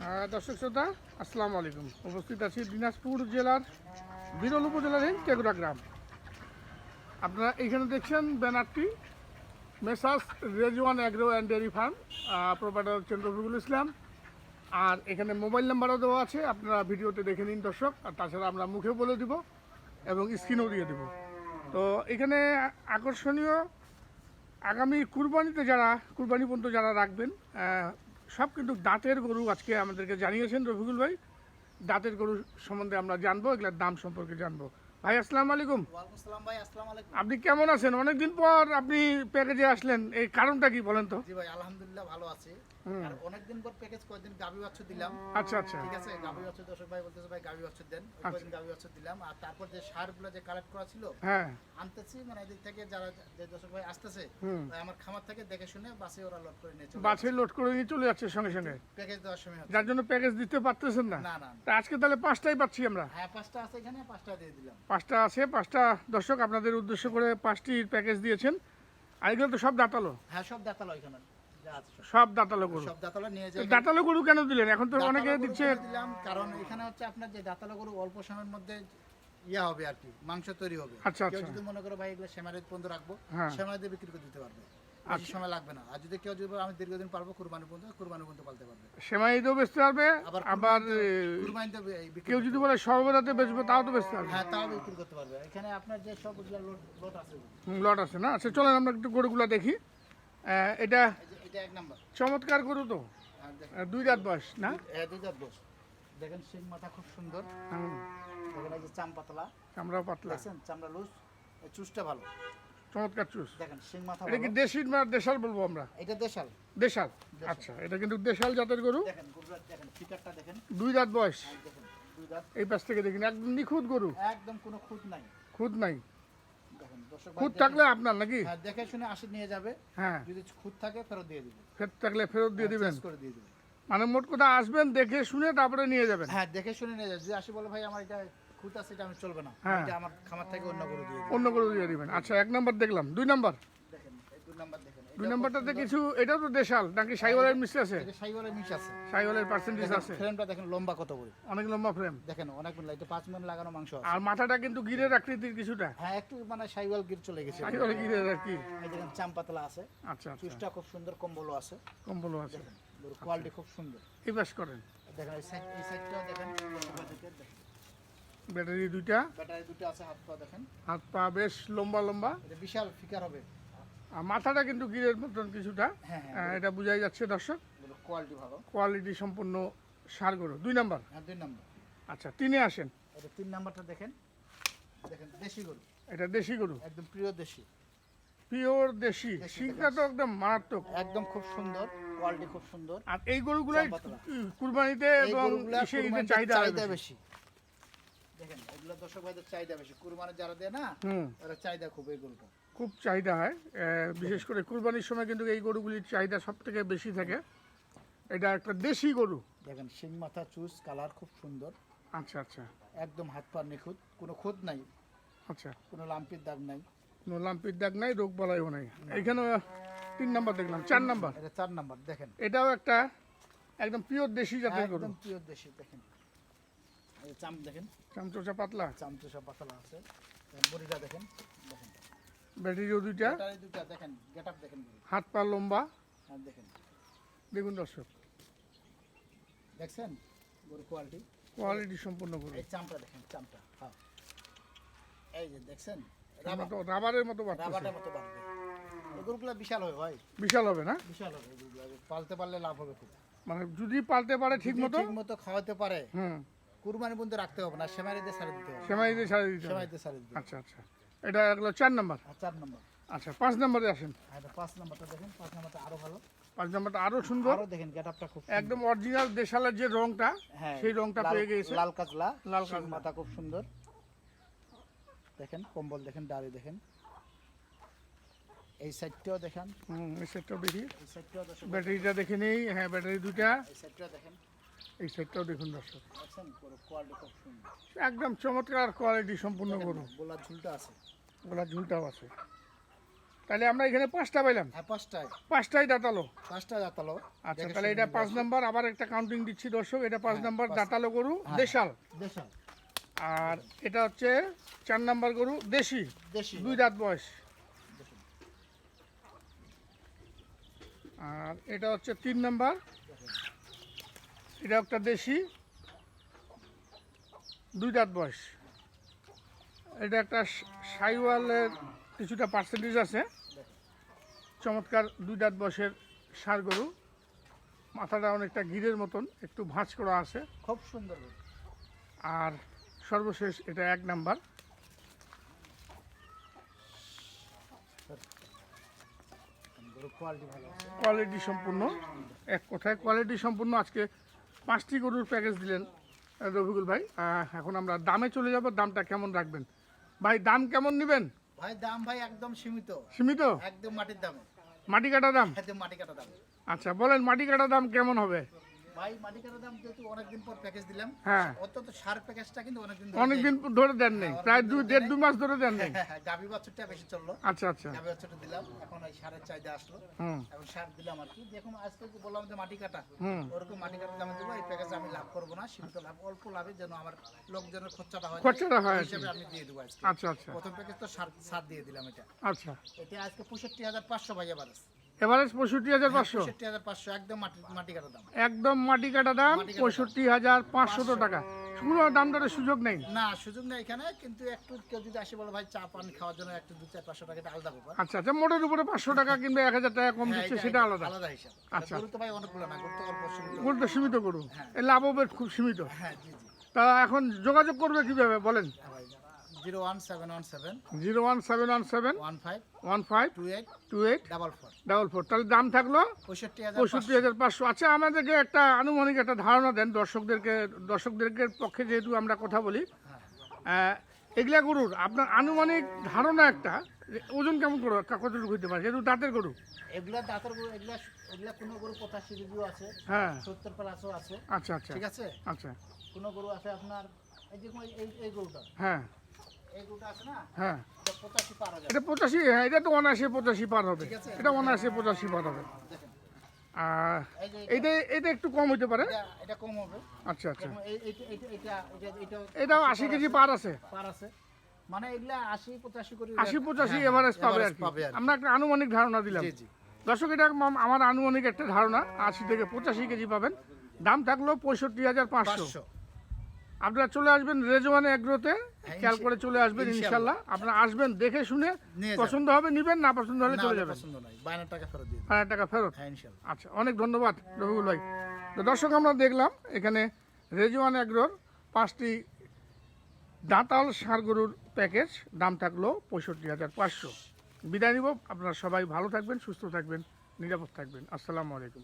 দর্শক শ্রোতা, আসসালামু আলাইকুম। উপস্থিত আছি দিনাজপুর জেলার, বিরল উপজেলার টেগুরা গ্রাম। আপনারা এইখানে দেখছেন ব্যানারটি, messrs Rezwan agro and dairy farm proprietor হচ্ছেন রফিকুল ইসলাম। আর এখানে মোবাইল নাম্বারও দেওয়া আছে, আপনারা ভিডিওতে দেখে নিন দর্শক, আর তাছাড়া আমরা মুখেও বলে দিব এবং স্ক্রিনেও দিয়ে দেব। তো এখানে আকর্ষণীয়, আগামী কুরবানিতে যারা, কুরবানি পর্যন্ত যারা রাখবেন সব কিন্তু দাঁতের গরু আজকে আমাদেরকে জানিয়েছেন রফিকুল ভাই। দাঁতের গরু সম্বন্ধে আমরা জানব এগুলোর দাম সম্পর্কে জানব। ভাই আসসালামু আলাইকুম। ভাই আসসালামু আলাইকুম। আপনি কেমন আছেন? অনেকদিন পর আপনি প্যাকেজে আসলেন এই কারণটা কি বলেন তো? জি ভাই আলহামদুলিল্লাহ ভালো আছি। অনেকদিন পর প্যাকেজ কয়েকদিন গাবি বাচ্চা দিলাম। আচ্ছা আচ্ছা। ঠিক আছে? গাবি বাচ্চা দর্শক ভাই বলতেছে ভাই গাবি বাচ্চা দেন। আচ্ছা। কয়েকদিন গাবি বাচ্চা দিলাম। আর তারপর যে সারগুলো যে কালেক্ট করা ছিল হ্যাঁ। আনতেছি। মানে এদিক থেকে যারা যে দর্শক ভাই আসতেছে আমার খামার থেকে দেখে শুনে বাসে ওরা লোড করে নিয়ে চলে বাসে লোড করে নিয়ে চলে যাচ্ছে সঙ্গে সঙ্গে। প্যাকেজ দেওয়ার সময় যার জন্য প্যাকেজ দিতে পারতেছেন না। না না। আজকে তাহলে পাঁচটাই পাচ্ছি আমরা। হ্যাঁ পাঁচটা আছে এখানে পাঁচটা দিয়ে দিলাম। পাঁচটা আছে পাঁচটা দর্শক আপনাদের উদ্দেশ্য করে পাঁচটি প্যাকেজ দিয়েছেন। আর এগুলো তো সব দাঁতালো। হ্যাঁ সব দাতালো এখানে। সব। দাঁতালো গরু। সব দাতালো নিয়ে যাই দাঁতালো গরু কেন দিলেন? এখন তো অনেকে দিচ্ছে দিলাম? কারণ এখানে হচ্ছে আপনার যে দাঁতালো গরু অল্প সময়ের মধ্যে ইয়া হবে আর কি মাংস তৈরি হবে। আচ্ছা, কেউ আচ্ছা। যদি মনে করো ভাই এগুলো সেমারের পর্যন্ত রাখব হ্যাঁ। বিক্রি করে দিতে পারবে। বেশি সময় লাগবে না। আর যদি কেউ যদি আমি দীর্ঘদিন পারব কুরবানি পর্যন্ত কুরবানি পর্যন্ত পালতে পারবে। সেমাই দিয়েও বেচতে পারবে আবার আবার কুরবানিতে কেউ যদি বলে সর্বদাতে বেচবো তাও তো বেচতে পারবে। হ্যাঁ তাও বিক্রি করতে পারবে। এখানে আপনার যে সব লোট আছে। লট আছে না? আচ্ছা চলেন আমরা একটু গরুগুলো দেখি। এটা এটা এক নাম্বার। চমৎকার গরু তো। দুই রাত বয়স না? দুই জাত বস দেখেন সিং মাথা খুব সুন্দর। দেখেন এই যে চাম পাতলা। চামড়াও পাতলা। চামড়া লুজ চুসটা ভালো। চমৎকার দেখেন সিং মাথা এটা কি দেশি না দেশাল বলব আমরা? এটা দেশাল। দেশাল। আচ্ছা এটা কিন্তু দেশাল জাতের গরু। দেখেন গরুটা দেখেন ফিটারটা দেখেন। দুই বয়স। এই পাশ থেকে দেখুন একদম নিখুঁত গরু। একদম কোনো খুঁত নাই। খুদ নাই। দেখেন দর্শক খুদ থাকলে আপনার নাকি? হ্যাঁ দেখে শুনে আসে নিয়ে যাবে। হ্যাঁ। যদি খুদ থাকে ফেরত দিয়ে দিবেন ফেরত থাকলে ফেরত দিয়ে দিবেন? করে দিয়ে দিবে। মানে মোট কথা আসবেন দেখে শুনে তারপরে নিয়ে যাবেন? হ্যাঁ দেখে শুনে নিয়ে যাবেন যদি আসি বলে ভাই আমার এটা খুঁত আছে এটা আমি চলবে না। হ্যাঁ। এটা আমার খামার থেকে অন্য করে দিয়ে অন্য করে দিয়ে দিবেন। আচ্ছা এক নাম্বার দেখলাম। দুই নম্বর। দুই কিছু এটাও তো দেশাল নাকি সাইওয়ালের মিষ্টি আছে? সাইওয়ালের মিশ আছে। সাইওয়ালের পার্সেন্টেজ আছে। ফ্রেমটা দেখেন লম্বা কত বড় অনেক লম্বা ফ্রেম দেখেন অনেক এটা পাঁচ মিনিট লাগানো মাংস আছে। আর মাথাটা কিন্তু গিরের আকৃতির কিছুটা। হ্যাঁ একটু মানে সাইওয়াল গির চলে গেছে। সাইওয়ালের গিরের আর কি। এই দেখেন চামপাতলা আছে। আচ্ছা আচ্ছা। চুসটা খুব সুন্দর কম্বলও আছে। কম্বলও আছে। কোয়ালিটি খুব সুন্দর। এই পাশ করেন। দেখেন এই সাইড এই সাইডটা দেখেন ব্যাটারি দুইটা। ব্যাটারি দুটো আছে হাত পা দেখেন। হাত পা বেশ লম্বা লম্বা। এটা বিশাল ফিকার হবে। আর মাথাটা কিন্তু গিরের মতন কিছুটা। হ্যাঁ হ্যাঁ। এটা বোঝাই যাচ্ছে দর্শক। কোয়ালিটি ভালো। কোয়ালিটি সম্পূর্ণ সার গরু। দুই নাম্বার? হ্যাঁ দুই নম্বর। আচ্ছা তিনে আসেন। এটা তিন নাম্বারটা দেখেন। দেখেন দেশি গরু। এটা দেশি গরু? একদম প্রিয় দেশি। পিওর দেশি। দেশি শিংটা তো একদম মারাত্মক। একদম খুব সুন্দর কোয়ালিটি খুব সুন্দর। আর এই গরুগুলাই কুরবানিতে এবং চাহিদা বেশি। দেখেন এগুলো দর্শক ভাইদের চাহিদা বেশি। কুরবানি যারা দেয় না ওরা চাহিদা খুব এই গরুটা। খুব চাহিদা হয়। বিশেষ করে কুরবানির সময় কিন্তু এই গরুগুলির চাহিদা সব থেকে বেশি থাকে। এটা একটা দেশি গরু। দেখেন শিং মাথা চুস কালার খুব সুন্দর। আচ্ছা আচ্ছা। একদম হাত পা নিখুঁত কোনো খুঁত নাই। আচ্ছা। কোনো লাম্পির দাগ নাই। কোনো লাম্পির দাগ নাই রোগ বলাইও নাই। এখানে তিন নাম্বার দেখলাম চার নাম্বার। এটা চার নাম্বার দেখেন। এটাও একটা একদম পিওর দেশি জাতের গরু। একদম পিওর দেশি দেখেন। চাম দেখেন। চামচোচা পাতলা? চামচুসা পাতলা আছে। বড়িটা দেখেন দেখেন। ব্যাটারিও দুইটা? দুটা দেখেন গেট আপ দেখেন। হাত পা লম্বা? হ্যাঁ দেখেন। দেখুন দর্শক। দেখছেন? গরু কোয়ালিটি কোয়ালিটি সম্পূর্ণ গরু এই চামটা দেখেন চামটা। হ্যাঁ। এই যে দেখছেন? রাবারের মতো বাড়তেছে। রাবারটার মতো বাড়বে। বিশাল হয় ভাই। বিশাল হবে না? বিশাল হবে পালতে পারলে লাভ হবে খুব। মানে যদি পালতে পারে ঠিক মতো ঠিক মতো খাওয়াতে পারে। হুম। কুরবানি পর্যন্ত রাখতে হবে না সেমাই দিয়ে দিতে হবে। দিয়ে ছাড়ে দিতে সেমাই দিয়ে দিতে আচ্ছা আচ্ছা। এটা হলো চার নাম্বার? চার নম্বর। আচ্ছা পাঁচ নাম্বারে আসেন। এটা পাঁচ নম্বরটা দেখেন পাঁচ নম্বরটা আরও ভালো। পাঁচ নাম্বারটা আরও সুন্দর। আরও দেখেন গেট আপটা খুব একদম অরিজিনাল দেশালের যে রংটা হ্যাঁ সেই রংটা পেয়ে গিয়েছে। লাল কাজলা লাল কাজলা। মাথা খুব সুন্দর। দেখেন কম্বল দেখেন দাড়ি দেখেন। এই সাইডটাও দেখেন। হুম এই সেটটাও দেখি। এই সাইডটাও ব্যাটারিটা দেখে নেই। হ্যাঁ ব্যাটারি দুইটা। এই সাইডটাও দেখেন। এই সেটটাও দেখুন দর্শক। সুন্দর। একদম চমৎকার কোয়ালিটি সম্পূর্ণ গরু। গোলার ঝুলটা আছে। ওগুলা ঝুলটাও আছে। তাহলে আমরা এখানে পাঁচটা পাইলাম। হ্যাঁ পাঁচটায়। পাঁচটাই দাঁতালো। পাঁচটা জাতালো আচ্ছা তাহলে এটা পাঁচ নাম্বার আবার একটা কাউন্টিং দিচ্ছি দর্শক এটা পাঁচ নাম্বার দাঁতালো গরু দেশাল। দেশাল। আর এটা হচ্ছে চার নাম্বার গরু দেশি। দেশি। দুই রাত বয়স। আর এটা হচ্ছে তিন নাম্বার। এটা একটা দেশি দুই দাঁত বয়স। এটা একটা সাইওয়ালের কিছুটা পার্সেন্টেজ আছে। চমৎকার দুই দাঁত বয়সের সার গরু। মাথাটা অনেকটা গিরের মতন একটু ভাঁজ করা আছে। খুব সুন্দর আর সর্বশেষ এটা এক নাম্বার। কোয়ালিটি সম্পূর্ণ। এক কথায় কোয়ালিটি সম্পূর্ণ। আজকে পাঁচটি গরুর প্যাকেজ দিলেন রফিকুল ভাই। এখন আমরা দামে চলে যাব দামটা কেমন রাখবেন? ভাই দাম কেমন নেবেন? ভাই দাম ভাই একদম সীমিত। সীমিত? একদম মাটির দাম। মাটি কাটা দাম? একদম মাটি কাটা দাম। আচ্ছা বলেন মাটি কাটা দাম কেমন হবে? ভাই মাটি কাটা দাম যেহেতু অনেকদিন পর প্যাকেজ দিলাম হ্যাঁ। অত সার প্যাকেজটা কিন্তু অনেকদিন অনেকদিন ধরে দেন নেই প্রায় দুই দেড় দু মাস ধরে দেন নেই গাভি বাছুরটা বেশি চলল। আচ্ছা আচ্ছা। গাভি বাছুরটা দিলাম এখন এই সারের চাহিদা আসলো। এখন সার দিলাম আর কি। দেখুন আজকে যে বললাম যে মাটি কাটা ওরকম মাটি কাটা দামে দেবো এই প্যাকেজে আমি লাভ করব না সীমিত লাভ অল্প লাভে যেন আমার লোকজনের খরচাটা হয় খরচাটা হয় হিসেবে আমি দিয়ে দেবো আজকে। আচ্ছা আচ্ছা। প্রথম প্যাকেজ তো সার সার দিয়ে দিলাম এটা। আচ্ছা। এটা আজকে পঁয়ষট্টি হাজার পাঁচশো ভাই এবার এভারেজ পঁয়ষট্টি হাজার পাঁচশো। পাঁচশো একদম মাটি কাটা দাম। একদম মাটি কাটা দাম পঁয়ষট্টি হাজার পাঁচশত টাকা। কোনো দাম দরের সুযোগ নেই। না সুযোগ নেই এখানে কিন্তু একটু কেউ যদি আসে বলে ভাই চা পানি খাওয়ার জন্য একটু দু চার পাঁচশো টাকা আলাদা ব্যাপার। আচ্ছা আচ্ছা মোটের উপরে পাঁচশো টাকা কিংবা এক হাজার টাকা কম হ্যাঁ, দিচ্ছে সেটা আলাদা। আলাদা হিসাব। আচ্ছা। গরু তো ভাই অনেকগুলো না গরু তো অল্প সীমিত। গরু তো সীমিত গরু। এই লাভও খুব সীমিত। হ্যাঁ জি জি। তা এখন যোগাযোগ করবে কীভাবে বলেন? হ্যাঁ zero one seven one seven zero one seven one seven one five one five two eight two eight double four double four. তাহলে দাম থাকল? পঁয়ষট্টি হাজার পঁয়ষট্টি হাজার পাঁচশো। আচ্ছা আমাদেরকে একটা আনুমানিক একটা ধারণা দেন দর্শকদেরকে দর্শকদেরকে পক্ষে যেহেতু আমরা কথা বলি। আহ, এগুলা গরুর আপনার আনুমানিক ধারণা একটা? ওজন কেমন করো কতটুকু হইতে পারে? যেহেতু দাঁতের গরু। এগুলা দাঁতের গরু এগুলা এগুলা কোনো গরু পঁচাশি কেজিও আছে হ্যাঁ। সত্তর প্লাসও আছে। আচ্ছা আচ্ছা। ঠিক আছে? আচ্ছা। কোনো গরু আছে আপনার এই যে এই গরুটা? হ্যাঁ। হ্যাঁ। এটা পঁচাশি এটা হ্যাঁ এটা তো অনায়াসে পঁচাশি পার হবে। এটা অনায়াসে পঁচাশি পার হবে। এই এটা একটু কম হইতে পারে। এটা এটা কম হবে। আচ্ছা আচ্ছা। এটা এটা এটা এটাও আশি কেজি পার আছে। পার আছে। মানে এগুলা আশি পঁচাশি করে আশি পঁচাশি হ্যাঁ, এভারেজ পাবে আর কি। আমরা একটা আনুমানিক ধারণা দিলাম। দর্শক এটা আমার আনুমানিক একটা ধারণা। আশি থেকে পঁচাশি কেজি পাবেন। দাম থাকল পঁয়ষট্টি হাজার পাঁচশো। আপনারা চলে আসবেন রেজওয়ান এগ্রোতে। খেয়াল করে চলে আসবেন ইনশাল্লাহ। আপনারা আসবেন দেখে শুনে পছন্দ হবে নিবেন না পছন্দ হলে চলে যাবেন। বাইরের টাকা ফেরত দিয়ে টাকা ফেরত? হ্যাঁ আচ্ছা অনেক ধন্যবাদ রবিউল ভাই। তো দর্শক আমরা দেখলাম এখানে রেজওয়ান এগ্রোর পাঁচটি দাঁতাল সার গরুর প্যাকেজ। দাম থাকল পঁয়ষট্টি হাজার পাঁচশো। বিদায় নিব। আপনারা সবাই ভালো থাকবেন সুস্থ থাকবেন নিরাপদ থাকবেন। আসসালামু আলাইকুম।